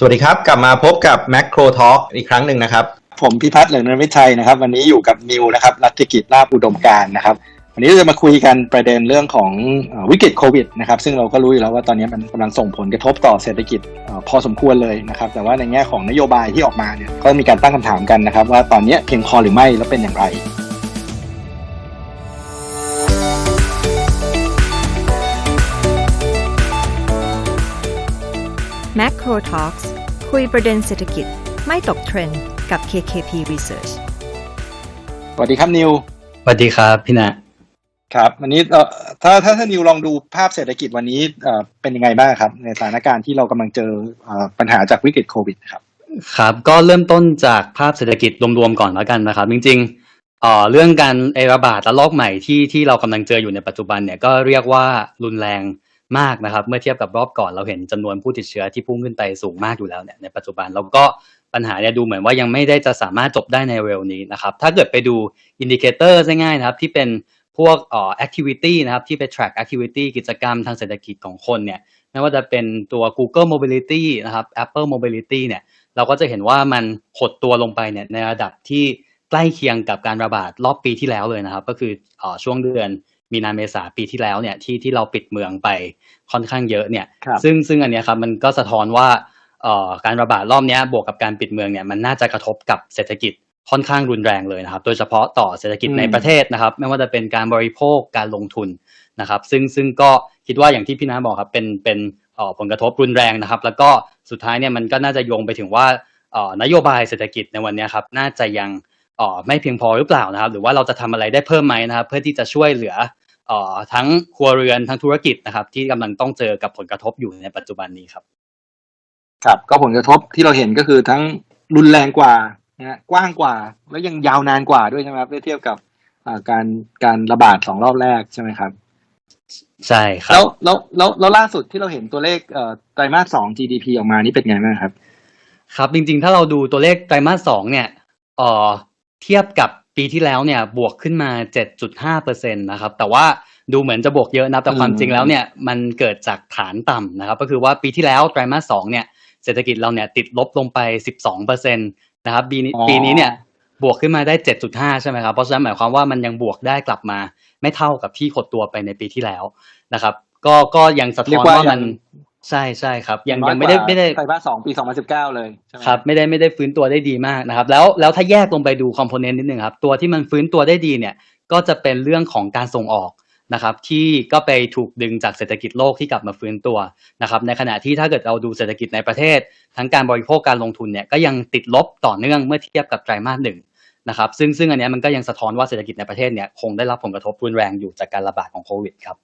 สวัสดีครับ กลับมาพบกับ Macro Talk อีกครั้งหนึ่งนะครับ ผมพิพัฒน์เหลืองนวิชัยนะครับ วันนี้อยู่กับนิวนะครับรัฐกิจลาบอุดมการนะครับ วันนี้เราจะมาคุยกันประเด็นเรื่องของวิกฤตโควิดนะครับซึ่งเราก็รู้อยู่แล้วว่าตอนนี้มันกำลังส่งผลกระทบต่อเศรษฐกิจพอสมควรเลยนะครับแต่ว่าในแง่ของนโยบายที่ออกมาเนี่ยก็มีการตั้งคำถามกันนะครับว่าตอนนี้เพียงพอหรือไม่แล้วเป็นอย่างไร Macro Talks คุยประเด็นเศรษฐกิจไม่ตกเทรนด์กับ KKP Research สวัสดีครับนิว สวัสดีครับพี่นะครับ วันนี้เอ่อถ้าถ้าถ้านิวลองดูภาพเศรษฐกิจวันนี้เอ่อเป็นยังไงบ้างครับ ในสถานการณ์ที่เรากำลังเจอเอ่อปัญหาจากวิกฤตโควิดครับ ครับ ก็เริ่มต้นจากภาพเศรษฐกิจรวมๆก่อนแล้วกันนะครับ จริงๆเอ่อเรื่องการระบาดระลอกใหม่ที่ที่เรากำลังเจออยู่ในปัจจุบันเนี่ยก็เรียกว่ารุนแรง มากนะครับ เมื่อเทียบกับรอบก่อนเราเห็นจำนวนผู้ติดเชื้อที่พุ่งขึ้นไปสูงมากอยู่แล้วเนี่ยในปัจจุบันแล้วก็ปัญหาเนี่ยดูเหมือนว่ายังไม่ได้จะสามารถจบได้ในเร็วนี้นะครับ ถ้าเกิดไปดูอินดิเคเตอร์ง่ายๆนะครับที่เป็นพวกอ่อ activity นะครับที่ไป track activity กิจกรรมทางเศรษฐกิจของคนเนี่ยไม่ว่าจะเป็นตัว Google Mobility นะครับ Apple Mobility เนี่ยเราก็จะเห็นว่ามันหดตัวลงไปเนี่ยในระดับที่ใกล้เคียงกับการระบาดรอบปีที่แล้วเลยนะครับ ก็คืออ่อช่วงเดือน มีนาเมษาปีที่แล้วเนี่ยที่ที่เราปิดเมืองไปค่อนข้างเยอะเนี่ยครับซึ่งซึ่งอันเนี้ยครับมันก็สะท้อนว่าเอ่อการระบาดรอบเนี้ยบวกกับการปิดเมืองเนี่ยมันน่าจะกระทบกับเศรษฐกิจค่อนข้างรุนแรงเลยนะครับ โดยเฉพาะต่อเศรษฐกิจอืมในประเทศนะครับ ไม่ว่าจะเป็นการบริโภคการลงทุนนะครับ ซึ่งซึ่งก็คิดว่าอย่างที่พี่น้าบอกครับเป็นเป็นเอ่อผลกระทบรุนแรงนะครับ แล้วก็สุดท้ายเนี่ยมันก็น่าจะโยงไปถึงว่าเอ่อนโยบายเศรษฐกิจในวันเนี้ยครับน่าจะยังเอ่อไม่เพียงพอหรือเปล่านะครับ หรือว่าเราจะทำอะไรได้เพิ่มไหมนะครับ เพื่อที่จะช่วยเหลือเอ่อ ทั้งครัวเรือนทั้งธุรกิจนะครับ ที่กำลังต้องเจอกับผลกระทบอยู่ในปัจจุบันนี้ครับ ครับก็ผลกระทบที่เราเห็นก็คือทั้งรุนแรงกว่านะฮะกว้างกว่า แล้วยังยาวนานกว่าด้วยใช่ไหมครับเมื่อเทียบกับอ่าการการระบาดสองรอบแรกใช่ไหมครับ ใช่ครัแล้บวแล้วแล้วแล้วล่าสุดที่เราเห็นตัวเลขเอ่อไตรมาสสอง GDP ออกมานี่เป็นไงบ้างครับ ครับจริงๆ ถ้าเราดูตัวเลขไตรมาสสองเนี่ยเอ่อเทียบกับปีที่แล้วเนี่ยบวกขึ้นมา 7.5เปอร์เซ็นต์นะครับแต่ว่า ดูเหมือนจะบวกเยอะนะแต่ความอืมจริงแล้วเนี่ยมันเกิดจากฐานต่ำนะครับ ก็คือว่าปีที่แล้วไตรมาสสองเนี่ยเศรษฐกิจเราเนี่ยติดลบลงไป 12เปอร์เซ็นต์นะครับปีนี้ปีนี้เนี่ยบวกขึ้นมาได้ 7.5 ใช่ไหมครับ เพราะฉะนั้นหมายความว่ามันยังบวกได้กลับมา ไม่เท่ากับที่หดตัวไปในปีที่แล้วนะครับ ก็ก็ยังสะท้อนว่ามันใช่ใช่ครับ ยังยังไม่ได้ไม่ได้ไตรมาสสองปี 2019 เลยใช่ไหมครับไม่ได้ไม่ได้ฟื้นตัวได้ดีมากนะครับ แล้วแล้วถ้าแยกลงไปดูคอมโพเนนต์นิดนึงครับ ตัวที่มันฟื้นตัวได้ดีเนี่ยก็จะเป็นเรื่องของการส่งออก นะครับที่ก็ไปถูกดึงจากเศรษฐกิจโลกที่กลับมาฟื้นตัวนะครับในขณะที่ถ้าเกิดเราดูเศรษฐกิจในประเทศ ทั้งการบริโภคการลงทุนเนี่ยก็ยังติดลบต่อเนื่องเมื่อเทียบกับไตรมาสหนึ่งนะครับซึ่งซึ่งอันนี้มันก็ยังสะท้อนว่าเศรษฐกิจในประเทศเนี่ยคงได้รับผลกระทบรุนแรงอยู่จากการระบาดของโควิดครับ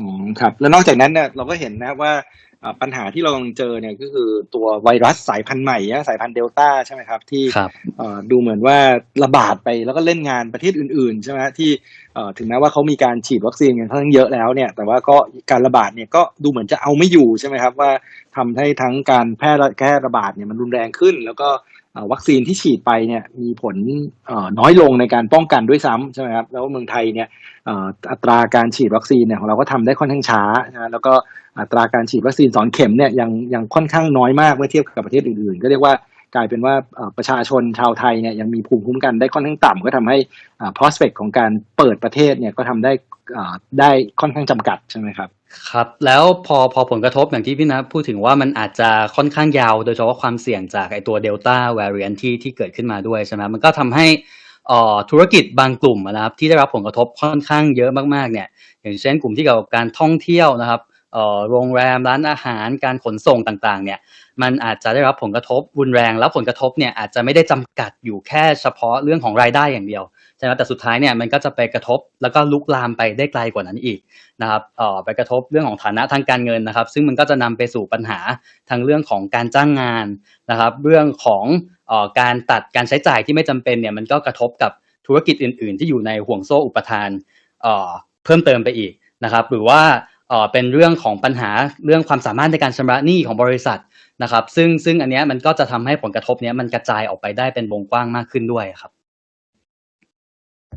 อืมครับแล้วนอกจากนั้นเนี่ยเราก็เห็นนะครับว่า ปัญหาที่เรากำลังเจอเนี่ยก็คือตัวไวรัสสายพันธุ์ใหม่นะสายพันธุ์เดลต้าใช่ไหมครับ ที่ครับเอ่อดูเหมือนว่าระบาดไปแล้วก็เล่นงานประเทศอื่น ๆ ใช่ไหมฮะที่เอ่อถึงแม้ว่าเขามีการฉีดวัคซีนกันค่อนข้างเยอะแล้วเนี่ย แต่ว่าก็การระบาดเนี่ยก็ดูเหมือนจะเอาไม่อยู่ใช่ไหมครับ ว่าทำให้ทั้งการแพร่ระแพร่ระบาดเนี่ยมันรุนแรงขึ้น แล้วก็เอ่อวัคซีนที่ฉีดไปเนี่ยมีผลเอ่อน้อยลงในการป้องกันด้วยซ้ำใช่ไหมครับแล้วเมืองไทยเนี่ยเอ่ออัตราการฉีดวัคซีนเนี่ยของเราก็ทำได้ค่อนข้างช้านะแล้วก็ อัตราการฉีดวัคซีนสองเข็มเนี่ยยังยังค่อนข้างน้อยมากเมื่อเทียบกับประเทศอื่นๆ ก็เรียกว่ากลายเป็นว่าประชาชนชาวไทยเนี่ยยังมีภูมิคุ้มกันได้ค่อนข้างต่ำก็ทำให้อ่า prospect ของการเปิดประเทศเนี่ยก็ทำได้อ่าได้ค่อนข้างจำกัดใช่ไหมครับครับแล้วพอพอผลกระทบอย่างที่พี่นะพูดถึงว่ามันอาจจะค่อนข้างยาว โดยเฉพาะความเสี่ยงจากไอตัวเดลต้า variant ที่ที่เกิดขึ้นมาด้วยใช่ไหมมันก็ทำให้อ่อธุรกิจบางกลุ่มนะครับที่ได้รับผลกระทบค่อนข้างเยอะมากๆเนี่ยอย่างเช่นกลุ่มที่เกี่ยวกับการท่องเที่ยวนะครับ โรงแรมร้านอาหารการขนส่งต่างๆ เนี่ย มันอาจจะได้รับผลกระทบรุนแรง แล้วผลกระทบเนี่ยอาจจะไม่ได้จำกัดอยู่แค่เฉพาะเรื่องของรายได้อย่างเดียวใช่ไหมแต่สุดท้ายเนี่ยมันก็จะไปกระทบแล้วก็ลุกลามไปได้ไกลกว่านั้นอีกนะครับเอ่อไปกระทบเรื่องของฐานะทางการเงินนะครับ ซึ่งมันก็จะนำไปสู่ปัญหาทางเรื่องของการจ้างงานนะครับ เรื่องของออการตัดการใช้จ่ายที่ไม่จำเป็นเนี่ยมันก็กระทบกับธุรกิจอื่น ๆ ที่อยู่ในห่วงโซ่อุปทานเออเพิ่มเติมไปอีกนะครับ หรือว่า เอ่อเป็นเรื่องของปัญหาเรื่องความสามารถในการชำระหนี้ของบริษัทนะครับ ซึ่งซึ่งอันเนี้ยมันก็จะทำให้ผลกระทบเนี้ยมันกระจายออกไปได้เป็นวงกว้างมากขึ้นด้วยครับ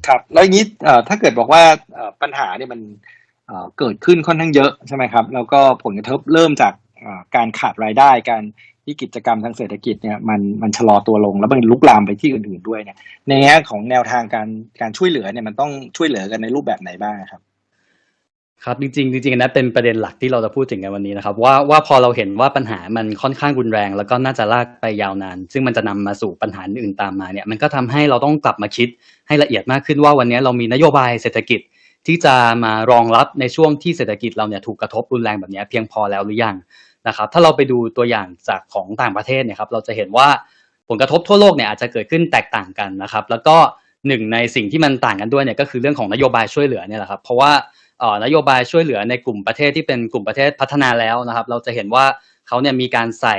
ครับ แล้วอย่างนี้อ่อถ้าเกิดบอกว่าอ่อปัญหาเนี่ยมันเอ่อเกิดขึ้นค่อนข้างเยอะใช่ไหมครับ แล้วก็ผลกระทบเริ่มจากอ่อการขาดรายได้การที่กิจกรรมทางเศรษฐกิจเนี่ยมันมันชะลอตัวลงแล้วมันลุกลามไปที่อื่นๆด้วยเนี่ยในแง่ของแนวทางการการช่วยเหลือเนี่ยมันต้องช่วยเหลือกันในรูปแบบไหนบ้างครับ ครับจริงๆจริงๆนะเป็นประเด็นหลักที่เราจะพูดถึงกันวันนี้นะครับว่าว่าพอเราเห็นว่าปัญหามันค่อนข้างรุนแรง แล้วก็น่าจะลากไปยาวนาน ซึ่งมันจะนำมาสู่ปัญหาอื่นตามมาเนี่ยมันก็ทำให้เราต้องกลับมาคิดให้ละเอียดมากขึ้นว่าวันนี้เรามีนโยบายเศรษฐกิจที่จะมารองรับในช่วงที่เศรษฐกิจเราเนี่ยถูกกระทบรุนแรงแบบนี้เพียงพอแล้วหรือยังนะครับถ้าเราไปดูตัวอย่างจากของต่างประเทศเนี่ยครับเราจะเห็นว่าผลกระทบทั่วโลกเนี่ยอาจจะเกิดขึ้นแตกต่างกันนะครับแล้วก็หนึ่งในสิ่งที่มันต่างกันด้วยเนี่ยก็คือเรื่องของนโยบายช่วยเหลือเนี่ยแหละครับเพราะว่า นโยบายช่วยเหลือในกลุ่มประเทศที่เป็นกลุ่มประเทศพัฒนาแล้วนะครับ เราจะเห็นว่าเขาเนี่ยมีการใส่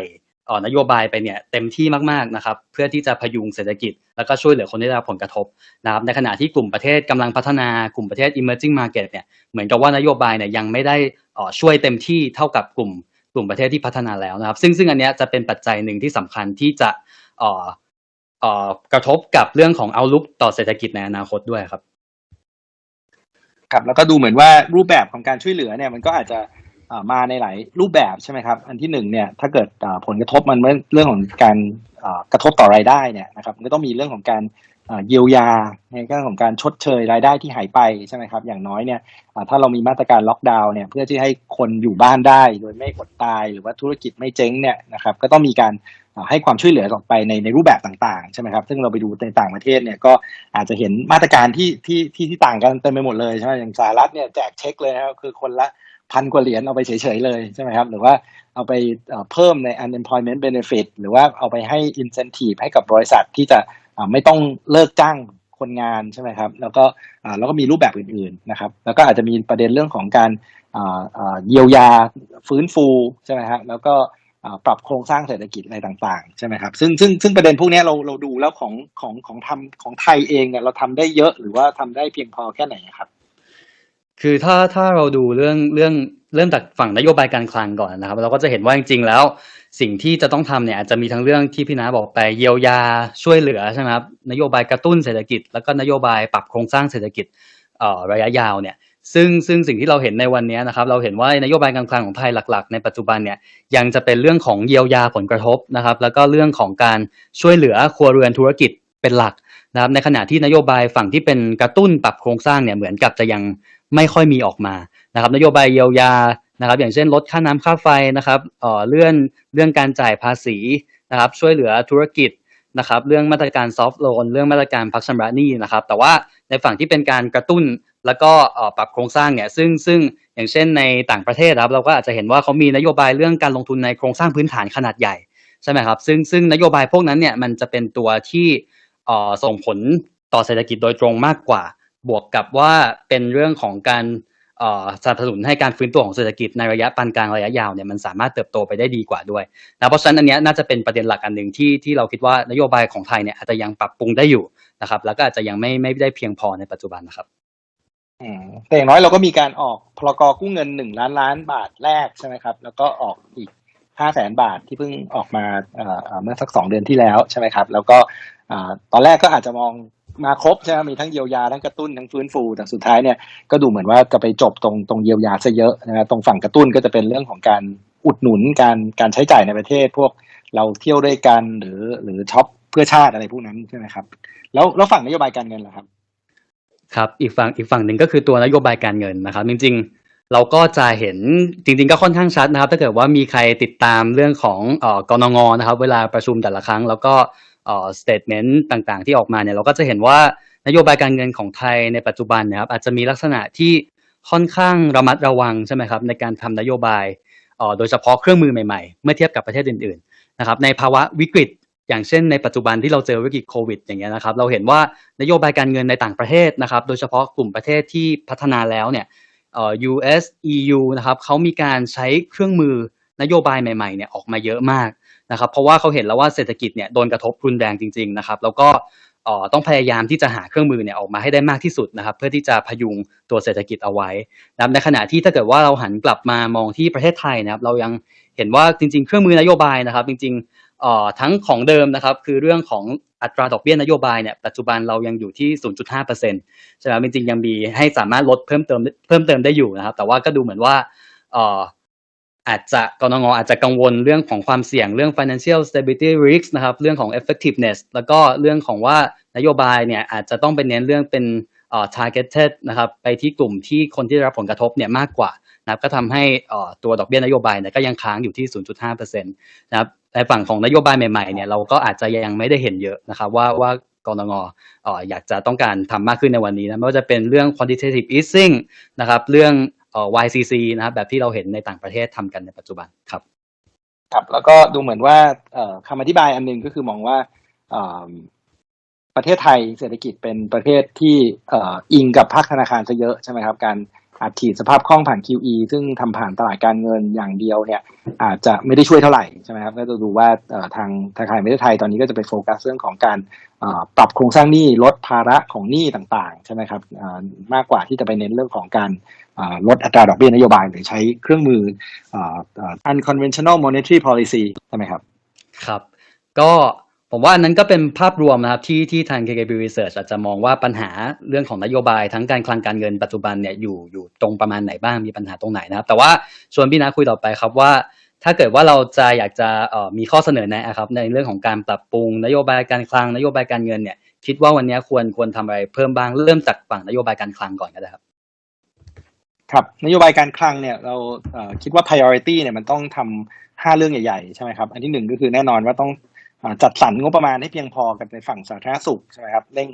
อ่อนโยบายไปเนี่ยเต็มที่มากๆนะครับเพื่อที่จะพยุงเศรษฐกิจ แล้วก็ช่วยเหลือคนที่ได้รับผลกระทบนะครับในขณะที่กลุ่มประเทศกำลังพัฒนากลุ่มประเทศ emerging market เนี่ยเหมือนกับว่านโยบายเนี่ยยังไม่ได้อ่อช่วยเต็มที่เท่ากับกลุ่มกลุ่มประเทศที่พัฒนาแล้วนะครับ ซึ่งซึ่งอันเนี้ยจะเป็นปัจจัยหนึ่งที่สำคัญที่จะอ่ออ่อกระทบกับเรื่องของเอาลุกต่อเศรษฐกิจในอนาคตด้วยครับ ครับแล้วก็ดูเหมือนว่ารูปแบบของการช่วยเหลือเนี่ยมันก็อาจจะมาในหลายรูปแบบใช่ไหมครับ อันที่หนึ่งเนี่ยถ้าเกิดผลกระทบมันเรื่องของการกระทบต่อรายได้เนี่ยนะครับมันก็ต้องมีเรื่องของการ เยียวยาในเรื่องของการชดเชยรายได้ที่หายไปใช่ไหมครับ อย่างน้อยเนี่ยถ้าเรามีมาตรการล็อกดาวน์เนี่ยเพื่อที่ให้คนอยู่บ้านได้โดยไม่อดตาย หรือว่าธุรกิจไม่เจ๊งเนี่ยนะครับก็ต้องมีการให้ความช่วยเหลือออกไปในในรูปแบบต่างๆใช่ไหมครับซึ่งเราไปดูในต่างประเทศเนี่ยก็อาจจะเห็นมาตรการที่ที่ที่ที่ต่างกันเต็มไปหมดเลยใช่ไหมอย่างสหรัฐเนี่ยแจกเช็คเลยนะครับคือคนละพันกว่าเหรียญเอาไปเฉยๆเลยใช่ไหมครับหรือว่าเอาไปเพิ่มใน unemployment benefit หรือว่าเอาไปให้ incentive ให้กับบริษัทที่จะ ไม่ต้องเลิกจ้างคนงานใช่ไหมครับ แล้วก็แล้วก็มีรูปแบบอื่นๆนะครับ แล้วก็อาจจะมีประเด็นเรื่องของการเยียวยาฟื้นฟูใช่ไหมครับแล้วก็ปรับโครงสร้างเศรษฐกิจอะไรต่างๆใช่ไหมครับซึ่งซึ่งซึ่งประเด็นพวกนี้เราเราดูแล้วของของของทำของไทยเองเนี่ยเราทำได้เยอะหรือว่าทำได้เพียงพอแค่ไหนครับ คือถ้าถ้าเราดูเรื่องเรื่องเริ่มจากฝั่งนโยบายการคลังก่อนนะครับ เราก็จะเห็นว่าจริงๆแล้ว สิ่งที่จะต้องทำเนี่ยอาจจะมีทั้งเรื่องที่พี่นาบอกไปเยียวยาช่วยเหลือใช่ไหมครับนโยบายกระตุ้นเศรษฐกิจ แล้วก็นโยบายปรับโครงสร้างเศรษฐกิจเอ่อระยะยาวเนี่ยซึ่งซึ่งสิ่งที่เราเห็นในวันนี้นะครับเราเห็นว่านโยบายการคลังของไทยหลัก ๆ ในปัจจุบันเนี่ยยังจะเป็นเรื่องของเยียวยาผลกระทบนะครับ แล้วก็เรื่องของการช่วยเหลือครัวเรือนธุรกิจเป็นหลักนะครับในขณะที่นโยบายฝั่งที่เป็นกระตุ้นปรับโครงสร้างเนี่ยเหมือนกับจะยังไม่ค่อยมีออกมานะครับนโยบายเยียวยา นะครับ อย่างเช่นลดค่าน้ำค่าไฟนะครับเอ่อเลื่อนเรื่องการจ่ายภาษีนะครับ ช่วยเหลือธุรกิจนะครับเรื่องมาตรการซอฟท์โลนเรื่องมาตรการพักชำระหนี้นะครับ แต่ว่าในฝั่งที่เป็นการกระตุ้นแล้วก็ปรับโครงสร้างเนี่ยซึ่งซึ่งอย่างเช่นในต่างประเทศครับเราก็อาจจะเห็นว่าเขามีนโยบายเรื่องการลงทุนในโครงสร้างพื้นฐานขนาดใหญ่ใช่ไหมครับซึ่งซึ่งนโยบายพวกนั้นเนี่ยมันจะเป็นตัวที่เอ่อส่งผลต่อเศรษฐกิจโดยตรงมากกว่า บวกกับว่าเป็นเรื่องของการ สนับสนุนให้การฟื้นตัวของเศรษฐกิจในระยะปานกลางระยะยาวเนี่ยมันสามารถเติบโตไปได้ดีกว่าด้วยนะเพราะฉะนั้นอันนี้น่าจะเป็นประเด็นหลักอันหนึ่งที่ที่เราคิดว่านโยบายของไทยเนี่ยอาจจะยังปรับปรุงได้อยู่นะครับ แล้วก็อาจจะยังไม่ไม่ได้เพียงพอในปัจจุบันนะครับแต่อย่างน้อยเราก็มีการออกพลกกู้เงินหนึ่งล้านล้านบาทแรกใช่ไหมครับ แล้วก็ออกอีกห้าแสนบาทที่เพิ่งออกมาเอ่อเอ่อเมื่อสักสองเดือนที่แล้วใช่ไหมครับ แล้วก็อ่าตอนแรกก็อาจจะมอง มาครบใช่ไหมมีทั้งเยียวยาทั้งกระตุ้นทั้งฟื้นฟูแต่สุดท้ายเนี่ยก็ดูเหมือนว่าจะไปจบตรงตรงเยียวยาซะเยอะนะครับตรงฝั่งกระตุ้นก็จะเป็นเรื่องของการอุดหนุนการการใช้จ่ายในประเทศ พวกเราเที่ยวด้วยกันหรือหรือช็อปเพื่อชาติอะไรพวกนั้นใช่ไหมครับ แล้วแล้วฝั่งนโยบายการเงินล่ะครับ ครับอีกฝั่งอีกฝั่งหนึ่งก็คือตัวนโยบายการเงินนะครับ จริง ๆเราก็จะเห็นจริงๆก็ค่อนข้างชัดนะครับ ถ้าเกิดว่ามีใครติดตามเรื่องของเออกนงนะครับ เวลาประชุมแต่ละครั้ง แล้วก็ สเตทเมนต์ต่างๆ ที่ออกมาเนี่ยเราก็จะเห็นว่านโยบายการเงินของไทยในปัจจุบันนะครับอาจจะมีลักษณะที่ค่อนข้างระมัดระวังใช่ไหมครับในการทำนโยบายออโดยเฉพาะเครื่องมือใหม่ๆ เมื่อเทียบกับประเทศอื่นๆนะครับในภาวะวิกฤตอย่างเช่นในปัจจุบันที่เราเจอวิกฤตโควิดอย่างเงี้ยนะครับเราเห็นว่านโยบายการเงินในต่างประเทศนะครับโดยเฉพาะกลุ่มประเทศที่พัฒนาแล้วเนี่ยเอ่อ US EU นะครับเขามีการใช้เครื่องมือนโยบายใหม่ๆเนี่ยออกมาเยอะมาก นะครับเพราะว่าเขาเห็นแล้วว่าเศรษฐกิจเนี่ยโดนกระทบรุนแรงจริงๆนะครับแล้วก็ต้องพยายามที่จะหาเครื่องมือเนี่ยออกมาให้ได้มากที่สุดนะครับเพื่อที่จะพยุงตัวเศรษฐกิจเอาไว้นะในขณะที่ถ้าเกิดว่าเราหันกลับมามองที่ประเทศไทยนะครับเรายังเห็นว่าจริง ๆ เครื่องมือนโยบายนะครับ จริงๆทั้งของเดิมนะครับคือเรื่องของอัตราดอกเบี้ยนโยบายเนี่ยปัจจุบันเรายังอยู่ที่ 0.5%ใช่ไหมจริงๆยังมีให้สามารถลดเพิ่มเติมเพิ่มเติมได้อยู่นะครับ แต่ว่าก็ดูเหมือนว่า อาจจะกรงอาจจะกังวลเรื่องของความเสี่ยงเรื่อง financial stability risk นะครับเรื่องของ effectiveness แล้วก็เรื่องของว่านโยบายเนี่ยอาจจะต้องไปเน้นเรื่องเป็นเอ่อ targeted นะครับไปที่กลุ่มที่คนที่ได้รับผลกระทบเนี่ยมากกว่านะครับก็ทำให้เอ่อตัวดอกเบี้ยนโยบายเนี่ยก็ยังค้างอยู่ที่ 0.5%นะครับในฝั่งของนโยบายใหม่ๆเนี่ยเราก็อาจจะยังไม่ได้เห็นเยอะนะครับว่าว่ากรงเอ่ออยากจะต้องการทำมากขึ้นในวันนี้นะไม่ว่าจะเป็นเรื่อง quantitative easing นะครับเรื่อง YCC นะครับแบบที่เราเห็นในต่างประเทศทำกันในปัจจุบันครับ ครับ แล้วก็ดูเหมือนว่าเอ่อคำอธิบายอันหนึงก็คือมองว่าประเทศไทยเศรษฐกิจเป็นประเทศที่อิงกับภาคธนาคารซะเยอะใช่ไหมครับ การอัดฉีดสภาพคล่องผ่าน QE ซึ่งทำผ่านตลาดการเงินอย่างเดียวเนี่ยอาจจะไม่ได้ช่วยเท่าไหร่ใช่ไหมครับก็จะดูว่าทางธนาคารประเทศไทยตอนนี้ก็จะไปโฟกัสเรื่องของการปรับโครงสร้างหนี้ลดภาระของหนี้ต่างๆใช่ไหมครับมากกว่าที่จะไปเน้นเรื่องของการ ลดอัตราดอกเบี้ยนโยบายหรือใช้เครื่องมืออ่าอ่า unconventional monetary policy ใช่ไหมครับ ครับ ก็ผมว่าอันนั้นก็เป็นภาพรวมนะครับที่ที่ทาง KKB Research อาจจะมองว่าปัญหาเรื่องของนโยบายทั้งการคลังการเงินปัจจุบันเนี่ยอยู่อยู่ตรงประมาณไหนบ้างมีปัญหาตรงไหนนะครับ แต่ว่าชวนพี่นะคุยต่อไปครับว่า ถ้าเกิดว่าเราจะอยากจะออมีข้อเสนอแนะครับ ในเรื่องของการปรับปรุงนโยบายการคลังนโยบายการเงินเนี่ยคิดว่าวันนี้ควรควรทำอะไรเพิ่มบ้างเริ่มจากฝั่งนโยบายการคลังก่อนก็ได้ครับ ครับนโยบายการคลังเนี่ยเราเคิดว่า priority เนี่ยมันต้องทำห้าเรื่องใหญ่ๆใช่ไหมครับอันที่หนึ่งก็คือแน่นอนว่าต้องจัดสรรงบประมาณให้เพียงพอกันในฝั่งสาธารณสุขใช่ไหมครับเร่ง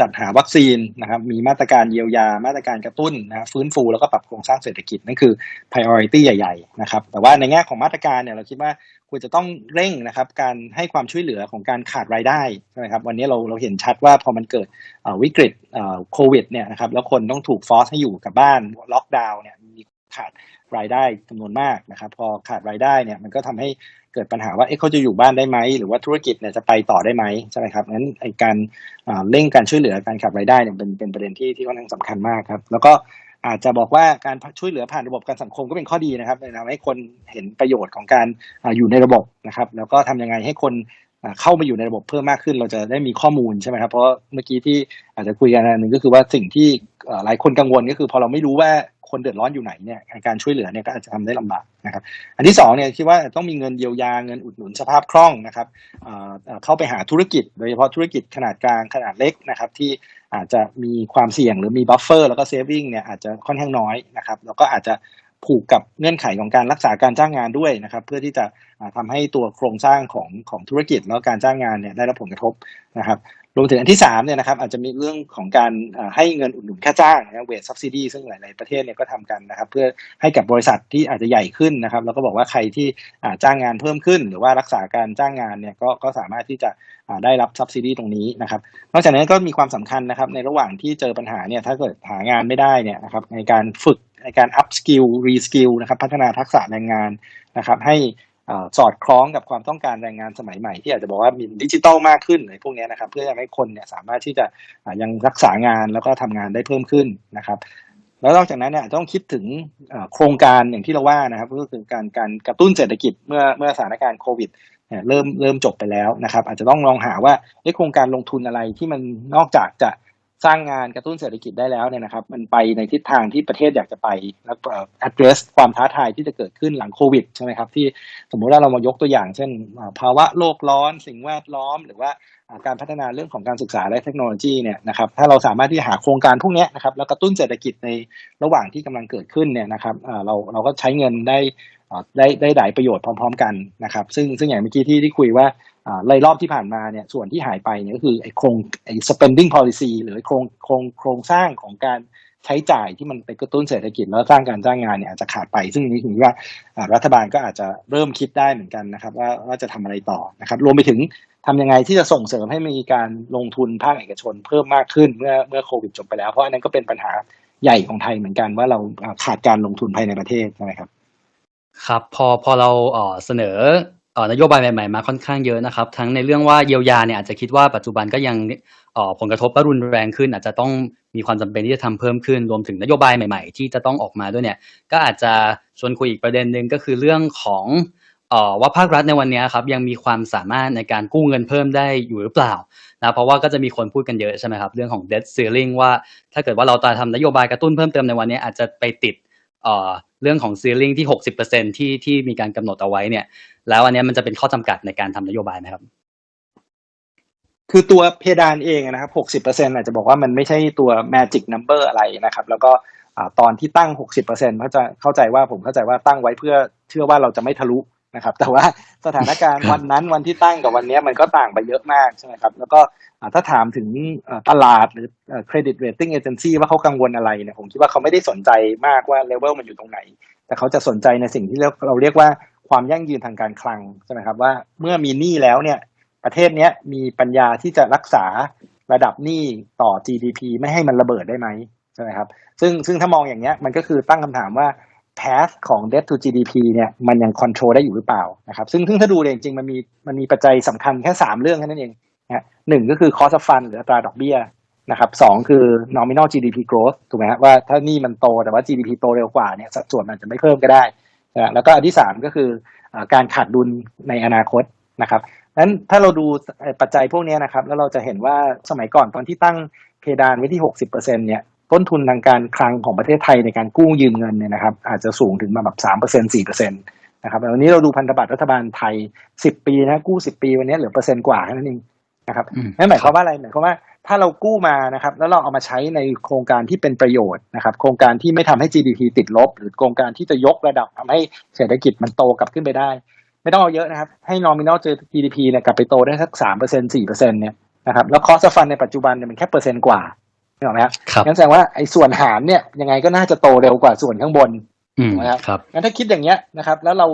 จัดหาวัคซีนนะครับมีมาตรการเยียวยามาตรการกระตุ้นนะฟื้นฟูแล้วก็ปรับโครงสร้างเศรษฐกิจนั่นคือ priority ใหญ่ๆนะครับแต่ว่าในแง่ของมาตรการเนี่ยเราคิดว่าควรจะต้องเร่งนะครับการให้ความช่วยเหลือของการขาดรายได้ใช่ไหมครับวันนี้เราเราเห็นชัดว่าพอมันเกิดวิกฤตโควิดเนี่ยนะครับแล้วคนต้องถูกฟอสให้อยู่กับบ้านล็อกดาวน์เนี่ยมีขาดรายได้จำนวนมากนะครับพอขาดรายได้เนี่ยมันก็ทำให้ เกิดปัญหาว่าเอ๊ะเขาจะอยู่บ้านได้ไหมหรือว่าธุรกิจเนี่ยจะไปต่อได้ไหมใช่ไหมครับงั้นไอการเร่งการช่วยเหลือการขาดรายได้เนี่ยเป็นเป็นประเด็นที่ที่ค่อนข้างสำคัญมากครับแล้วก็อาจจะบอกว่าการช่วยเหลือผ่านระบบการสังคมก็เป็นข้อดีนะครับทำให้คนเห็นประโยชน์ของการอยู่ในระบบนะครับ แล้วก็ทำยังไงให้คนเข้ามาอยู่ในระบบเพิ่มมากขึ้น เราจะได้มีข้อมูลใช่ไหมครับเพราะเมื่อกี้ที่อาจจะคุยกันอันหนึ่งก็คือว่าสิ่งที่หลายคนกังวลก็คือ พอเราไม่รู้ว่า คนเดือดร้อนอยู่ไหนเนี่ยการช่วยเหลือเนี่ยก็อาจจะทำได้ลำบากนะครับ อันที่สองเนี่ยคิดว่าต้องมีเงินเยียวยาเงินอุดหนุนสภาพคล่องนะครับเข้าไปหาธุรกิจ โดยเฉพาะธุรกิจขนาดกลางขนาดเล็กนะครับที่อาจจะมีความเสี่ยงหรือมีบัฟเฟอร์แล้วก็เซฟวิ่งเนี่ยอาจจะค่อนข้างน้อยนะครับแล้วก็อาจจะผูกกับเงื่อนไขของการรักษาการจ้างงานด้วยนะครับ เพื่อที่จะอ่าทำให้ตัวโครงสร้างของของธุรกิจแล้วการจ้างงานเนี่ยได้รับผลกระทบนะครับ รวมถึงอันที่สามเนี่ยนะครับอาจจะมีเรื่องของการให้เงินอุดหนุนค่าจ้างนะเวทซับซิดีซึ่งหลาย ๆ ประเทศเนี่ยก็ทำกันนะครับ เพื่อให้กับบริษัทที่อาจจะใหญ่ขึ้นนะครับ แล้วก็บอกว่าใครที่จ้างงานเพิ่มขึ้น หรือว่ารักษาการจ้างงานเนี่ยก็ก็สามารถที่จะได้รับซับซิดีตรงนี้นะครับนอกจากนั้นก็มีความสำคัญนะครับในระหว่างที่เจอปัญหาเนี่ยถ้าเกิดหางานไม่ได้เนี่ยนะครับในการฝึกในการ up skill re skill นะครับพัฒนาทักษะแรงงานนะครับให้ สอดคล้องกับความต้องการแรงงานสมัยใหม่ที่อาจจะบอกว่ามีดิจิตอลมากขึ้นอะไรพวกนี้นะครับ เพื่อให้คนเนี่ยสามารถที่จะยังรักษางานแล้วก็ทำงานได้เพิ่มขึ้นนะครับ แล้วนอกจากนั้นเนี่ยต้องคิดถึงโครงการอย่างที่เราว่านะครับก็คือการการกระตุ้นเศรษฐกิจเมื่อเมื่อสถานการณ์โควิดเริ่มเริ่มจบไปแล้วนะครับ อาจจะต้องลองหาว่าโครงการลงทุนอะไรที่มันนอกจากจะ สร้างงานกระตุ้นเศรษฐกิจได้แล้วเนี่ยนะครับ มันไปในทิศทางที่ประเทศอยากจะไปแล้ว address ความท้าทายที่จะเกิดขึ้นหลังโควิดใช่ไหมครับ ที่สมมุติว่าเรามายกตัวอย่าง เช่น ภาวะโลกร้อน สิ่งแวดล้อม หรือว่าการพัฒนาเรื่องของการศึกษาและเทคโนโลยีเนี่ยนะครับ ถ้าเราสามารถที่จะหาโครงการพวกนี้นะครับแล้วกระตุ้นเศรษฐกิจในระหว่างที่กำลังเกิดขึ้นเนี่ยนะครับเราเราก็ใช้เงินได้ได้ได้หลายประโยชน์พร้อม ๆ กันนะครับ ซึ่งซึ่งอย่างเมื่อกี้ที่ที่คุยว่า อ่ารายรอบที่ผ่านมาเนี่ยส่วนที่หายไปเนี่ยก็คือไอ้โครงไอ้ spending policy หรือโครงโครงโครงสร้างของการใช้จ่ายที่มันไปกระตุ้นเศรษฐกิจแล้วสร้างการจ้างงานเนี่ยอาจจะขาดไป ซึ่งนนี้ผมว่ารัฐบาลก็อาจจะเริ่มคิดได้เหมือนกันนะครับ ว่าว่าจะทำอะไรต่อนะครับ รวมไปถึงทำยังไงที่จะส่งเสริมให้มีการลงทุนภาคเอกชนเพิ่มมากขึ้นเมื่อเมื่อโควิดจบไปแล้วเพราะอันนั้นก็เป็นปัญหาใหญ่ของไทยเหมือนกันว่าเราขาดการลงทุนภายในประเทศใช่ไหมครับ ครับ พอพอเราเออเสนอ นโยบายใหม่ๆมาค่อนข้างเยอะนะครับ ทั้งในเรื่องว่าเยียวยาเนี่ยอาจจะคิดว่าปัจจุบันก็ยังผลกระทบก็รุนแรงขึ้น อาจจะต้องมีความจำเป็นที่จะทำเพิ่มขึ้น รวมถึงนโยบายใหม่ๆ ที่จะต้องออกมาด้วยเนี่ย ก็อาจจะชวนคุยอีกประเด็นหนึ่งก็คือเรื่องของว่าภาครัฐในวันนี้ครับยังมีความสามารถในการกู้เงินเพิ่มได้อยู่หรือเปล่านะเพราะว่าก็จะมีคนพูดกันเยอะใช่ไหมครับเรื่องของ debt ceiling ว่าถ้าเกิดว่าเราจะทำนโยบายกระตุ้นเพิ่มเติมในวันนี้อาจจะไปติดเรื่องของ ceiling ที่ 60%ที่ที่มีการกำหนดเอาไว้เนี่ย แล้วอันเนี้ยมันจะเป็นข้อจำกัดในการทำนโยบายไหมครับ คือตัวเพดานเองนะครับหกสิบเปอร์เซ็นอาจจะบอกว่ามันไม่ใช่ตัว magic number อะไรนะครับ แล้วก็อ่าตอนที่ตั้งหกสิบเปอร์เซ็นต์เขาจะเข้าใจว่าผมเข้าใจว่าตั้งไว้เพื่อเชื่อว่าเราจะไม่ทะลุนะครับ แต่ว่าสถานการณ์วันนั้นวันที่ตั้งกับวันเนี้ยมันก็ต่างไปเยอะมากใช่ไหมครับ แล้วก็อ่าถ้าถามถึงเอ่อตลาดหรือเอ่อ credit rating agency ว่าเขากังวลอะไรเนี่ยผมคิดว่าเขาไม่ได้สนใจมากว่าเลเวลมันอยู่ตรงไหน แต่เขาจะสนใจในสิ่งที่เราเราเรียกว่า ความยั่งยืนทางการคลังใช่ไหมครับว่าเมื่อมีหนี้แล้วเนี่ยประเทศเนี้ยมีปัญญาที่จะรักษาระดับหนี้ต่อ GDP ไม่ให้มันระเบิดได้ไหมใช่ไหมครับซึ่งซึ่งถ้ามองอย่างเงี้ยมันก็คือตั้งคำถามว่า path ของ debt to GDP เนี่ยมันยัง control ได้อยู่หรือเปล่านะครับซึ่งซึ่งถ้าดูเนี่ยจริงๆมันมีมันมีปัจจัยสำคัญแค่ 3 เรื่องแค่นั้นเองนะฮะหนึ่งก็คือ cost of fund หรืออัตราดอกเบี้ยนะครับสองคือ nominal GDP growth ถูกไหมฮะว่าถ้านี่มันโตแต่ว่า GDP โตเร็วกว่าเนี่ยสัดส่วนมันจะไม่เพิ่มก็ได้ แล้วก็อันที่สามก็คือการขาดดุลในอนาคตนะครับนั้นถ้าเราดูปัจจัยพวกนี้นะครับ แล้วเราจะเห็นว่าสมัยก่อนตอนที่ตั้งเพดานไว้ที่ 60%เนี่ยต้นทุนทางการคลังของประเทศไทยในการกู้ยืมเงินเนี่ยนะครับ อาจจะสูงถึงมาแบบ3% 4%นสี่เปอร์เซ็นตนะครับววันนี้เราดูพันธบัตรรัฐบาลไทย 10 ปีนะกู้ 10 ปีวันนี้เหลือเปอร์เซ็นต์กว่าแค่นั้นเอง นะครับอืมนั่นหมายความว่าอะไรหมายความว่าถ้าเรากู้มานะครับ แล้วเราเอามาใช้ในโครงการที่เป็นประโยชน์นะครับ โครงการที่ไม่ทำให้ GDP ติดลบ หรือโครงการที่จะยกระดับทำให้เศรษฐกิจมันโตกลับขึ้นไปได้ ไม่ต้องเอาเยอะนะครับ ให้ nominal GDP เนี่ยกลับไปโตได้สักสามเปอร์เซ็นสี่เปอร์เซ็นเนี่ยนะครับแล้ว cost of fund ในปัจจุบันเนี่ยมันแค่เปอร์เซ็นต์กว่าเห็นไหมครับครับงั้นแสดงว่าไอ้ส่วนหารเนี่ยยังไงก็น่าจะโตเร็วกว่าส่วนข้างบนอืมนะครับครับงั้นถ้าคิดอย่างเงี้ยนะครับ แล้วเรา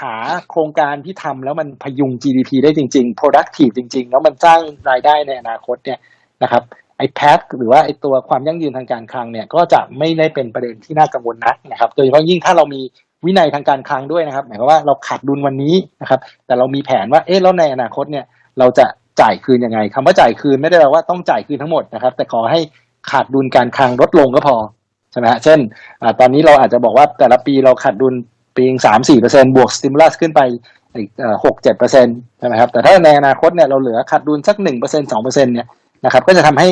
หาโครงการที่ทำแล้วมันพยุง GDP ได้จริง ๆ productive จริง ๆ แล้วมันสร้างรายได้ในอนาคตเนี่ยนะครับไอ้ path หรือว่าไอ้ตัวความยั่งยืนทางการคลังเนี่ยก็จะไม่ได้เป็นประเด็นที่น่ากังวลนักนะครับโดยเฉพาะยิ่งถ้าเรามีวินัยทางการคลังด้วยนะครับ หมายความว่าเราขาดดุลวันนี้นะครับ แต่เรามีแผนว่าเอ๊ะแล้วในอนาคตเนี่ยเราจะจ่ายคืนยังไงคำว่าจ่ายคืนไม่ได้แปลว่าต้องจ่ายคืนทั้งหมดนะครับ แต่ขอให้ขาดดุลการคลังลดลงก็พอใช่ไหมฮะเช่นอตอนนี้เราอาจจะบอกว่าแต่ละปีเราขาดดุล ปีสามสี่เปอร์เซ็นบวกสติมูลัสขึ้นไปอีกหกเจ็ดเปอร์เซ็นต์ใช่ไหมครับแต่ถ้าในอนาคตเนี่ยเราเหลือขาดดุลสักหนึ่งเปอร์เซ็นสองเปอร์เซ็นเนี่ยนะครับก็จะทำให้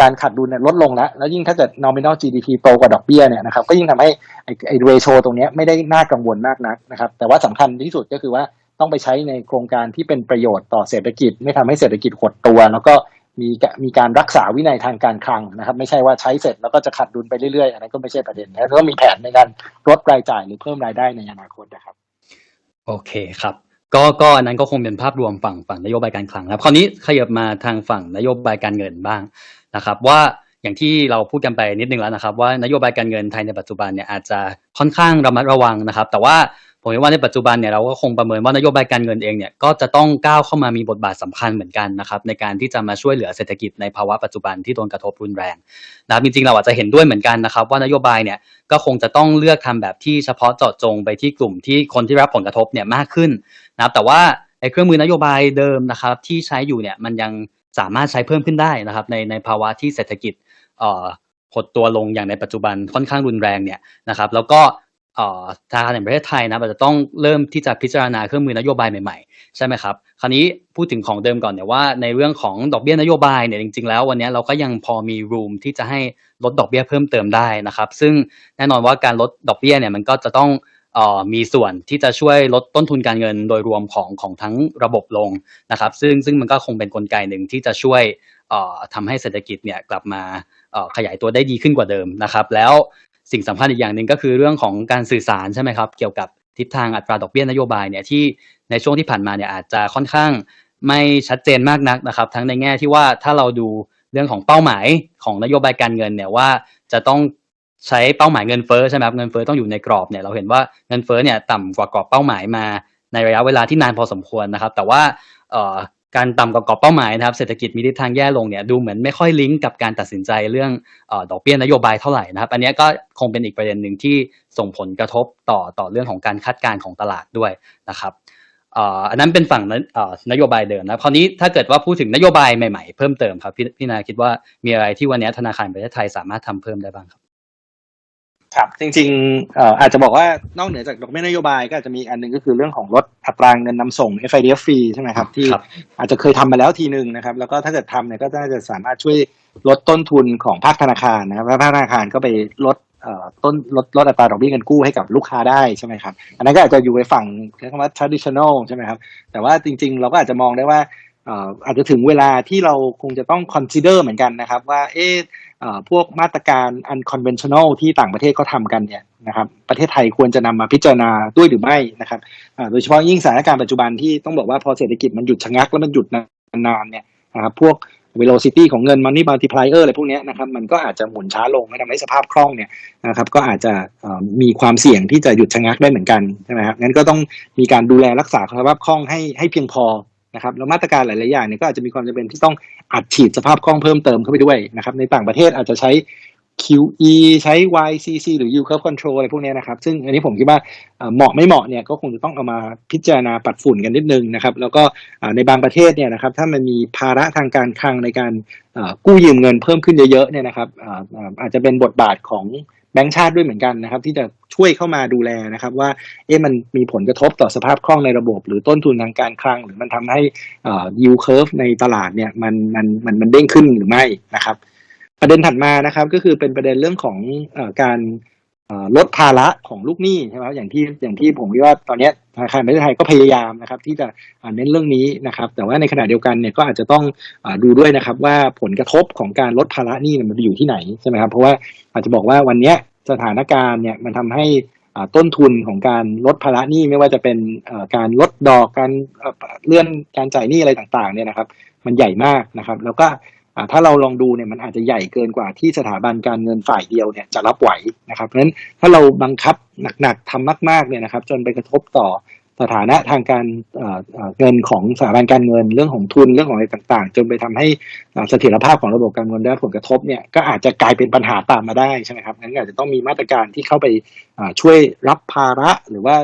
การขาดดุลเนี่ยลดลงแล้ว แล้วยิ่งถ้าเกิด nominal GDP โตกว่าดอกเบี้ยเนี่ยนะครับก็ยิ่งทำให้ไอ้ไอ้ ratio ตรงเนี้ยไม่ได้น่ากังวลมากนักนะครับแต่ว่าสำคัญที่สุดก็คือว่าต้องไปใช้ในโครงการที่เป็นประโยชน์ต่อเศรษฐกิจ ไม่ทำให้เศรษฐกิจหดตัว แล้วก็ มีมีการรักษาวินัยทางการคลังนะครับ ไม่ใช่ว่าใช้เสร็จแล้วก็จะขาดดุลไปเรื่อยๆ อันนั้นก็ไม่ใช่ประเด็นแล้วก็มีแผนในการลดรายจ่ายหรือเพิ่มรายได้ในอนาคตนะครับ โอเคครับ ก็ก็อันนั้นก็คงเป็นภาพรวมฝั่งฝั่งนโยบายการคลังครับคราวนี้ขยับมาทางฝั่งนโยบายการเงินบ้างนะครับ ว่าอย่างที่เราพูดกันไปนิดนึงแล้วนะครับ ว่านโยบายการเงินไทยในปัจจุบันเนี่ยอาจจะค่อนข้างระมัดระวังนะครับ แต่ว่า ผมว่าในปัจจุบันเนี่ยเราก็คงประเมินว่านโยบายการเงินเองเนี่ยก็จะต้องก้าวเข้ามามีบทบาทสำคัญเหมือนกันนะครับในการที่จะมาช่วยเหลือเศรษฐกิจในภาวะปัจจุบันที่โดนกระทบรุนแรงนะครับจริงๆเราอาจจะเห็นด้วยเหมือนกันนะครับ ว่านโยบายเนี่ยก็คงจะต้องเลือกทำแบบที่เฉพาะเจาะจงไปที่กลุ่มที่คนที่รับผลกระทบเนี่ยมากขึ้นนะครับแต่ว่าในเครื่องมือนโยบายเดิมนะครับที่ใช้อยู่เนี่ยมันยังสามารถใช้เพิ่มขึ้นได้นะครับในในภาวะที่เศรษฐกิจเอ่อหดตัวลงอย่างในปัจจุบันค่อนข้างรุนแรงเนี่ยนะครับแล้วก็ เอ่อธนาคารแห่งประเทศไทยนะอาจจะต้องเริ่มที่จะพิจารณาเครื่องมือนโยบายใหม่ๆ ใช่ไหมครับ คราวนี้พูดถึงของเดิมก่อนเนี่ยว่าในเรื่องของดอกเบี้ยนโยบายเนี่ยจริง ๆ แล้ววันนี้เราก็ยังพอมี room ที่จะให้ลดดอกเบี้ยเพิ่มเติมได้นะครับ ซึ่งแน่นอนว่าการลดดอกเบี้ยเนี่ยมันก็จะต้องออมีส่วนที่จะช่วยลดต้นทุนการเงินโดยรวมของของทั้งระบบลงนะครับ ซึ่งซึ่งมันก็คงเป็นกลไกหนึ่งที่จะช่วยเอ่อทำให้เศรษฐกิจเนี่ยกลับมาขยายตัวได้ดีขึ้นกว่าเดิมนะครับ แล้ว สิ่งสำคัญอีกอย่างหนึ่งก็คือเรื่องของการสื่อสารใช่ไหมครับ เกี่ยวกับทิศทางอัตราดอกเบี้ยนโยบายเนี่ยที่ในช่วงที่ผ่านมาเนี่ยอาจจะค่อนข้างไม่ชัดเจนมากนักนะครับ ทั้งในแง่ที่ว่าถ้าเราดูเรื่องของเป้าหมายของนโยบายการเงินเนี่ยว่าจะต้องใช้เป้าหมายเงินเฟ้อใช่ไหมครับเงินเฟ้อต้องอยู่ในกรอบเนี่ยเราเห็นว่าเงินเฟ้อเนี่ยต่ำกว่ากรอบเป้าหมายมาในระยะเวลาที่นานพอสมควรนะครับ แต่ว่า การต่ำกว่ากรอบเป้าหมายนะครับเศรษฐกิจมีทิศทางแย่ลงเนี่ยดูเหมือนไม่ค่อยลิงก์กับการตัดสินใจเรื่องอดอกเบี้ยนโยบายเท่าไหร่นะครับ อันนี้ก็คงเป็นอีกประเด็นหนึ่งที่ส่งผลกระทบต่อต่อเรื่องของการคาดการณ์ของตลาดด้วยนะครับอันนั้นเป็นฝั่งนโยบายเดิมนะคราวนี้ถ้าเกิดว่าพูดถึงนโยบายใหม่ๆ เพิ่มเติมครับพี่พนาคิดว่ามีอะไรที่วันนี้ธนาคารประเทศไทยสามารถทำเพิ่มได้บ้างครับ ครับจริงๆเอ่ออาจจะบอกว่านอกเหนือจากดอกเบี้ยนโยบายก็อาจจะมีอันหนึงก็คือเรื่องของลดอัตราเงินนำส่ง FIDF ฟรีใช่ไหมครับที่ครับอาจจะเคยทำมาแล้วทีหนึ่งนะครับ แล้วก็ถ้าเกิดทำเนี่ยก็น่าจะสามารถช่วยลดต้นทุนของภาคธนาคารนะครับแล้วภาคธนาคารก็ไปลดเอ่อต้นลดลดอัตราดอกเบี้ยเงินกู้ให้กับลูกค้าได้ใช่ไหมครับอันนั้นก็อาจจะอยู่ในฝั่งเรียกว่า traditional ใช่ไหมครับแต่ว่าจริง ๆ เราก็อาจจะมองได้ว่าเอ่ออาจจะถึงเวลาที่เราคงจะต้อง consider เหมือนกันนะครับว่าเอ๊ะเอ่อ พวกมาตรการ unconventional ที่ต่างประเทศเขาทำกันเนี่ยนะครับประเทศไทยควรจะนำมาพิจารณาด้วยหรือไม่นะครับโดยเฉพาะยิ่งสถานการณ์ปัจจุบันที่ต้องบอกว่าพอเศรษฐกิจมันหยุดชะงักแล้วมันหยุดนานๆเนี่ยนะครับพวก velocity ของเงิน money multiplier อะไรพวกนี้นะครับมันก็อาจจะหมุนช้าลงและทำให้สภาพคล่องเนี่ยนะครับก็อาจจะมีความเสี่ยงที่จะหยุดชะงักได้เหมือนกันใช่ไหมครับงั้นก็ต้องมีการดูแลรักษาสภาพคล่องให้ให้เพียงพอ นะครับแล้วมาตรการหลายๆอย่างเนี่ยก็อาจจะมีความจำเป็นที่ต้องอัดฉีดสภาพคล่องเพิ่มเติมเข้าไปด้วยนะครับในต่างประเทศอาจจะใช้ QE ใช้ YCC หรือ Yield Curve Control อะไรพวกนี้นะครับ ซึ่งอันนี้ผมคิดว่าเหมาะไม่เหมาะเนี่ยก็คงจะต้องเอามาพิจารณาปัดฝุ่นกันนิดนึงนะครับ แล้วก็ในบางประเทศเนี่ยนะครับถ้ามันมีภาระทางการคลังในการกู้ยืมเงินเพิ่มขึ้นเยอะๆเนี่ยนะครับอาจจะเป็นบทบาทของ แบงก์ชาติด้วยเหมือนกันนะครับ ที่จะช่วยเข้ามาดูแลนะครับ ว่าเอ๊ะมันมีผลกระทบต่อสภาพคล่องในระบบ หรือต้นทุนทางการคลัง หรือมันทำให้ยูเคิร์ฟในตลาดเนี่ยมันมันมันมันเด้งขึ้นหรือไม่นะครับ ประเด็นถัดมานะครับ ก็คือเป็นประเด็นเรื่องของอการ ลดภาระของลูกหนี้ใช่ไหมครับอย่างที่อย่างที่ผมว่าตอนนี้ธนาคารประเทศไทยก็พยายามนะครับ ที่จะเน้นเรื่องนี้นะครับ แต่ว่าในขณะเดียวกันเนี่ยก็อาจจะต้องอดูด้วยนะครับ ว่าผลกระทบของการลดภาระหนี้เนี่ยมันอยู่ที่ไหนใช่ไหมครับเพราะว่าอาจจะบอกว่าวันนี้สถานการณ์เนี่ยมันทำให้ต้นทุนของการลดภาระหนี้ไม่ว่าจะเป็นการลดดอกการเลื่อนการจ่ายหนี้อะไรต่างๆเนี่ยนะครับ มันใหญ่มากนะครับ แล้วก็ ถ้าเราลองดูเนี่ยมันอาจจะใหญ่เกินกว่าที่สถาบันการเงินฝ่ายเดียวเนี่ยจะรับไหวนะครับเพราะฉะนั้นถ้าเราบังคับหนักๆทำมากๆเนี่ยนะครับ จนไปกระทบต่อสถานะทางการเงินของสถาบันการเงินเรื่องของทุนเรื่องของอะไรต่างๆ จนไปทำให้เสถียรภาพของระบบการเงินได้ผลกระทบเนี่ยก็อาจจะกลายเป็นปัญหาตามมาได้ใช่ไหมครับงั้นอาจจะต้องมีมาตรการที่เข้าไปช่วยรับภาระหรือว่า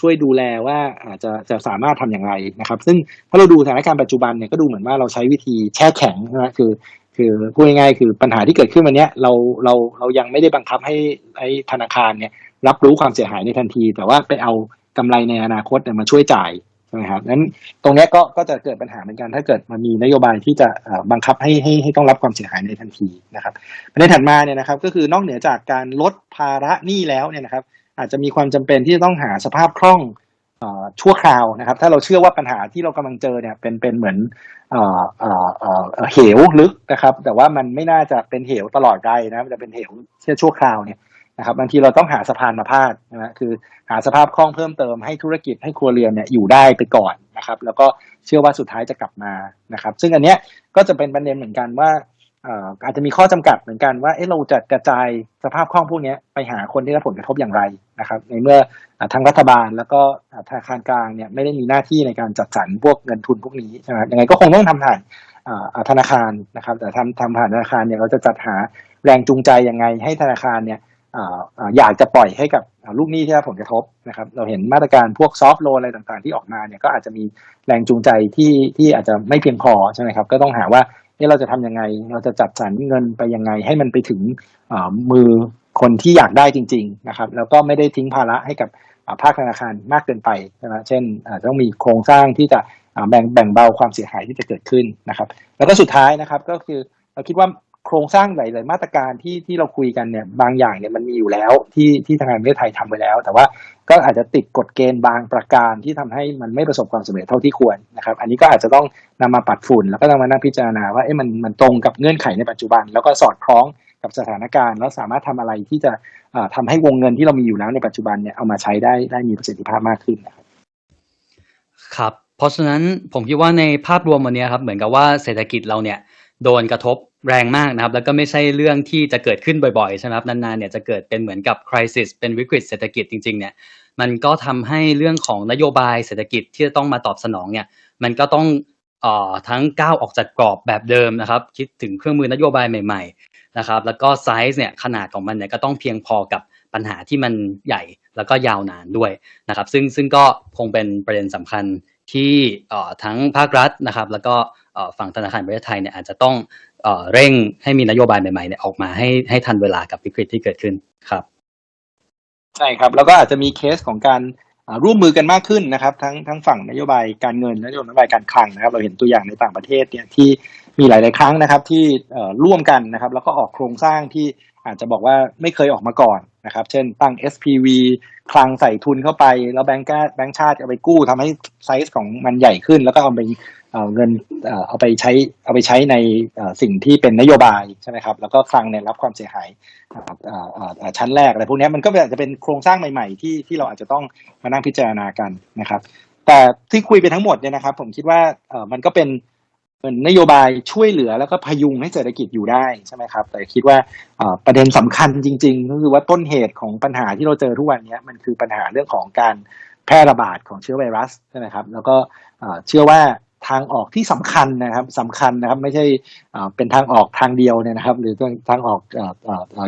ช่วยดูแลว่าอาจจะจะสามารถทำอย่างไรนะครับ ซึ่งถ้าเราดูสถานการณ์ปัจจุบันเนี่ยก็ดูเหมือนว่าเราใช้วิธีแช่แข็งนะคือ คือพูดง่ายๆคือปัญหาที่เกิดขึ้นวันนี้เราเราเรายังไม่ได้บังคับให้ไอ้ธนาคารเนี่ยรับรู้ความเสียหายในทันที แต่ว่าไปเอากำไรในอนาคตเนี่ยมาช่วยจ่ายใช่ไหมครับนั้นตรงนี้ก็ก็จะเกิดปัญหาเหมือนกัน ถ้าเกิดมันมีนโยบายที่จะบังคับให้ให้ให้ต้องรับความเสียหายในทันทีนะครับประเด็นถัดมาเนี่ยนะครับ ก็คือนอกเหนือจากการลดภาระหนี้แล้วเนี่ยนะครับ อาจจะมีความจำเป็นที่จะต้องหาสภาพคล่องอชั่วคราวนะครับ ถ้าเราเชื่อว่าปัญหาที่เรากำลังเจอเนี่ยเป็นเป็นเหมือนเหวลึกนะครับ แต่ว่ามันไม่น่าจะเป็นเหวตลอดไปนะมันจะเป็นเหวแค่ชั่วคราวเนี่ยนะครับบางทีเราต้องหาสะพานมาพาดนะฮะคือหาสภาพคล่องเพิ่มเติมให้ธุรกิจให้ครัวเรือนเนี่ยอยู่ได้ไปก่อนนะครับ แล้วก็เชื่อว่าสุดท้ายจะกลับมานะครับ ซึ่งอันเนี้ยก็จะเป็นประเด็นเหมือนกันว่า อาจจะมีข้อจำกัดเหมือนกันว่าเเราจะกระจายสภาพคล่องพวกนี้ไปหาคนที่ได้รับผลกระทบอย่างไรนะครับ ในเมื่ออ่าทางรัฐบาลแล้วก็ธนาคารกลางเนี่ยไม่ได้มีหน้าที่ในการจัดสรรพวกเงินทุนพวกนี้ใช่ไหมยังไงก็คงต้องทำผ่านอธนาคารนะครับ แต่ทำทำผ่านธนาคารเนี่ยเราจะจัดหาแรงจูงใจยังไงให้ธนาคารเนี่ยออยากจะปล่อยให้กับลูกหนี้ที่ได้รับผลกระทบนะครับ เราเห็นมาตรการพวกซอฟท์โลนอะไรต่างๆ ที่ออกมาเนี่ยก็อาจจะมีแรงจูงใจที่ที่อาจจะไม่เพียงพอใช่ไหมครับ ก็ต้องหาว่า นี่เราจะทำยังไง เราจะจัดสรรเงินไปยังไง ให้มันไปถึงมือคนที่อยากได้จริง ๆ นะครับ แล้วก็ไม่ได้ทิ้งภาระให้กับภาคธนาคารมากเกินไปนะเช่นต้องมีโครงสร้างที่จะแบ่งแบ่งเบาความเสียหายที่จะเกิดขึ้นนะครับ แล้วก็สุดท้ายนะครับก็คือเราคิดว่า โครงสร้างหลาย ๆ มาตรการที่ที่เราคุยกันเนี่ยบางอย่างเนี่ยมันมีอยู่แล้วที่ที่ทางการประเทศไทยทำไว้แล้ว แต่ว่าก็อาจจะติดกฎเกณฑ์บางประการที่ทำให้มันไม่ประสบความสำเร็จเท่าที่ควรนะครับ อันนี้ก็อาจจะต้องนำมาปัดฝุ่น แล้วก็ต้องมานั่งพิจารณาว่าเอ๊ะมันมันตรงกับเงื่อนไขในปัจจุบัน แล้วก็สอดคล้องกับสถานการณ์ แล้วสามารถทำอะไรที่จะอ่าทำให้วงเงินที่เรามีอยู่แล้วในปัจจุบันเนี่ยเอามาใช้ได้ได้มีประสิทธิภาพมากขึ้นนะครับครับ เพราะฉะนั้นผมคิดว่าในภาพรวมวันนี้ครับเหมือนกับว่าเศรษฐกิจเราเนี่ย โดนกระทบแรงมากนะครับ แล้วก็ไม่ใช่เรื่องที่จะเกิดขึ้นบ่อยๆใช่ไหมครับนานๆเนี่ยจะเกิดเป็นเหมือนกับ crisis เป็นวิกฤตเศรษฐกิจจริงๆเนี่ยมันก็ทำให้เรื่องของนโยบายเศรษฐกิจที่จะต้องมาตอบสนองเนี่ยมันก็ต้องออทั้งก้าวออกจากกรอบแบบเดิมนะครับ คิดถึงเครื่องมือนโยบายใหม่ๆนะครับ แล้วก็ไซส์เนี่ยขนาดของมันเนี่ยก็ต้องเพียงพอกับปัญหาที่มันใหญ่แล้วก็ยาวนานด้วยนะครับ ซึ่งซึ่งก็คงเป็นประเด็นสำคัญที่ทั้งภาครัฐนะครับ แล้วก็ ฝั่งธนาคารประเทศไทยเนี่ยอาจจะต้องเร่งให้มีนโยบายใหม่ๆเนี่ยออกมาให้ให้ทันเวลากับวิกฤตที่เกิดขึ้นครับใช่ครับแล้วก็อาจจะมีเคสของการร่วมมือกันมากขึ้นนะครับ ทั้งทั้งฝั่งนโยบายการเงินและนโยบายการคลังนะครับ เราเห็นตัวอย่างในต่างประเทศเนี่ยที่มีหลาย ๆ ครั้งนะครับที่ร่วมกันนะครับ แล้วก็ออกโครงสร้างที่อาจจะบอกว่าไม่เคยออกมาก่อนนะครับ เช่นตั้ง SPV คลังใส่ทุนเข้าไป แล้วแบงก์แบงก์ชาติเอาไปกู้ทำให้ไซส์ของมันใหญ่ขึ้น แล้วก็เอาไป เอาเงินเอาไปใช้เอาไปใช้ในสิ่งที่เป็นนโยบายใช่ไหมครับแล้วก็คลังเนี่ยรับความเสียหายชั้นแรกอะไรพวกนี้มันก็อาจจะเป็นโครงสร้างใหม่ๆ ที่ที่เราอาจจะต้องมานั่งพิจารณากันนะครับ แต่ที่คุยไปทั้งหมดเนี่ยนะครับ ผมคิดว่ามันก็เป็นนโยบายช่วยเหลือแล้วก็พยุงให้เศรษฐกิจอยู่ได้ใช่ไหมครับ แต่คิดว่าประเด็นสำคัญจริง ๆ ก็คือว่าต้นเหตุของปัญหาที่เราเจอทุกวันนี้มันคือปัญหาเรื่องของการแพร่ระบาดของเชื้อไวรัสใช่ไหมครับ แล้วก็เชื่อว่า ทางออกที่สำคัญนะครับสำคัญนะครับไม่ใช่เป็นทางออกทางเดียวเนี่ยนะครับ หรือทางออก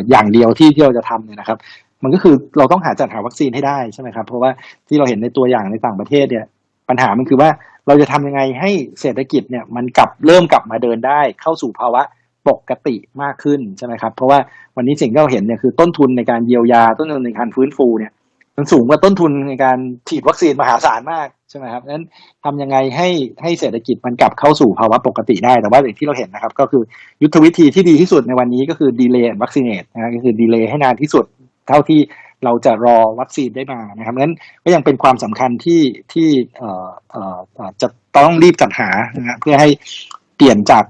อย่างเดียวที่ที่เราจะทำเนี่ยนะครับมันก็คือเราต้องหาจัดหาวัคซีนให้ได้ใช่ไหมครับ เพราะว่าที่เราเห็นในตัวอย่างในต่างประเทศเนี่ยปัญหามันคือว่าเราจะทำยังไงให้เศรษฐกิจเนี่ยมันกลับเริ่มกลับมาเดินได้เข้าสู่ภาวะปกติมากขึ้นใช่ไหมครับ เพราะว่าวันนี้สิ่งที่เราเห็นเนี่ยคือต้นทุนในการเยียวยาต้นทุนในการฟื้นฟูเนี่ย มันสูงกว่าต้นทุนในการฉีดวัคซีนมหาศาลมากใช่ไหมครับนั้นทำยังไงให้ให้เศรษฐกิจมันกลับเข้าสู่ภาวะปกติได้ แต่ว่าอย่างที่เราเห็นนะครับ ก็คือยุทธวิธีที่ดีที่สุดในวันนี้ก็คือ delay and vaccinate นะก็คือ delay ให้นานที่สุดเท่าที่เราจะรอวัคซีนได้มานะครับนั้นก็ยังเป็นความสำคัญที่ที่เอ่อเอ่อจะต้องรีบจัดหานะเพื่อให้เปลี่ยนจาก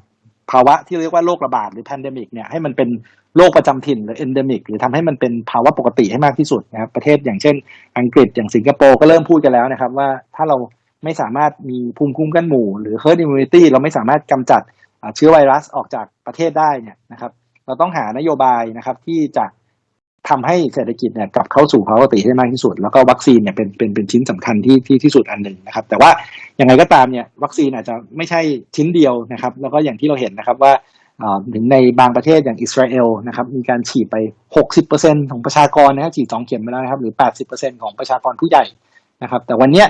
ภาวะที่เรียกว่าโรคระบาดหรือ pandemic เนี่ยให้มันเป็น โรคประจำถิ่นหรือ endemic หรือทำให้มันเป็นภาวะปกติให้มากที่สุดนะครับประเทศอย่างเช่น อังกฤษอย่างสิงคโปร์ก็เริ่มพูดกันแล้วนะครับ ว่าถ้าเราไม่สามารถมีภูมิคุ้มกันหมู่ หรือ herd immunity เราไม่สามารถกำจัดเชื้อไวรัสออกจากประเทศได้เนี่ยนะครับ เราต้องหานโยบายนะครับ ที่จะทำให้เศรษฐกิจเนี่ยกลับเข้าสู่ภาวะปกติให้มากที่สุด แล้วก็วัคซีนเนี่ยเป็นเป็นเป็นชิ้นสำคัญที่ที่ที่สุดอันหนึ่งนะครับ แต่ว่ายังไงก็ตามเนี่ยวัคซีนอาจจะไม่ใช่ชิ้นเดียวนะครับ แล้วก็อย่างที่เราเห็นนะครับว่า ถึงในบางประเทศอย่างอิสราเอลนะครับมีการฉีดไป 60%ของประชากรนะครับฉีดสองเข็มไปแล้วนะครับหรือ 80%ของประชากรผู้ใหญ่นะครับ แต่วันเนี้ย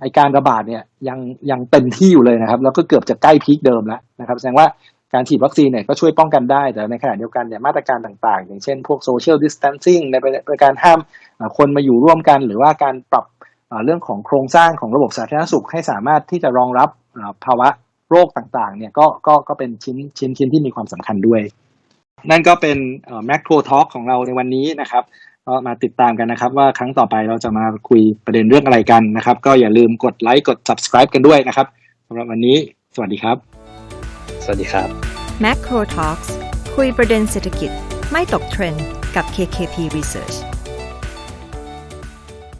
ไอการระบาดเนี่ยยังยังเต็มที่อยู่เลยนะครับ แล้วก็เกือบจะใกล้พีคเดิมแล้วนะครับ แสดงว่าการฉีดวัคซีนเนี่ยก็ช่วยป้องกันได้ แต่ในขณะเดียวกันเนี่ยมาตรการต่างๆ อย่างเช่นพวก social distancing ในในการห้ามคนมาอยู่ร่วมกัน หรือว่าการปรับเรื่องของโครงสร้างของระบบสาธารณสุขให้สามารถที่จะรองรับภาวะ โรคต่างๆ เนี่ยก็ก็ก็เป็นชิ้นชิ้นชิ้นที่มีความสำคัญด้วย นั่นก็เป็นแม c โครทอ l k ของเราในวันนี้นะครับก็มาติดตามกันนะครับ ว่าครั้งต่อไปเราจะมาคุยประเด็นเรื่องอะไรกันนะครับ ก็อย่าลืมกดไลค์กด subscribe กันด้วยนะครับสำหรับวันนี้ สวัสดีครับ สวัสดีครับ Macro Talks คุยประเด็นเศรษฐกิจไม่ตกเทรนด์กับ KKP Research